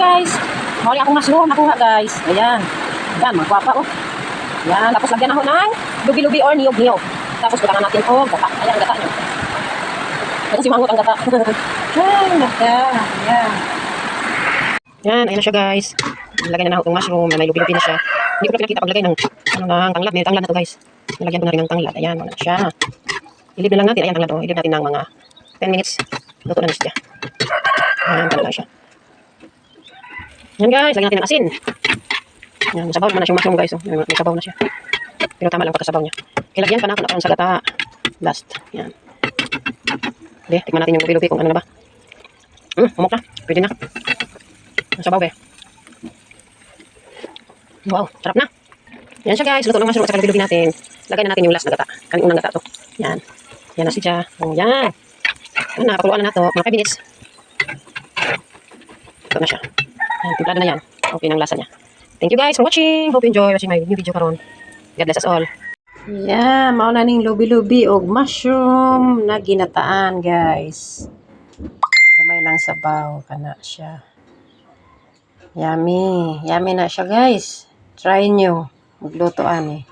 guys. Muli akong mushroom nakuha guys. Ayan. Ayan, mga gwapa oh. Ayan, tapos lagyan ako ng lubi-lubi or niyog-niyog. Tapos butangan natin oh, gata. Ayan, gata niyo. Ayan si Mangot ang gata. Ay, naka. Ayan. Yan, ayan na siya guys. Lagyan na na itong mushroom na may lubi-lubi na siya. Hindi ko na pinakita paglagay ng ano ng tanglad. May tanglad na to guys. Nalagyan ko na rin ng tanglad. Ayan, wala na siya. Ilib na lang natin. Ayan, tanglad oh. Ilib natin ng mga 10 minutes. Luto na na siya. Ayan, tanglad siya. Yan guys, lagyan natin ng asin. Yan, masabaw naman na siyang mushroom guys. Oh. May, sabaw na siya. Pero tama lang pagkasabaw niya. Kilagyan pa na ako na sa gata. Last. Yan. Okay, tikman natin yung lubi-lubi kung ano na ba. Hmm, umok na. Pwede na. Sabaw be. Wow, sarap na. Yan siya guys, luto ng mushroom at saka lubi-lubi natin. Lagay na natin yung last na gata. Kaning unang gata to. Yan. Yan na siya. Oh, yan. Yan, nakapakuluan na na to. Mga 5 minutes. Ito na siya. Yan, timplado na yan. Okay ng lasa niya. Thank you guys for watching. Hope you enjoy watching my new video karon. God bless us all. Yeah, mauna ning lubi-lubi og mushroom na ginataan, guys. Gamay lang sabaw kana siya. Yummy. Yummy na siya, guys. Try nyo. Magluto ani.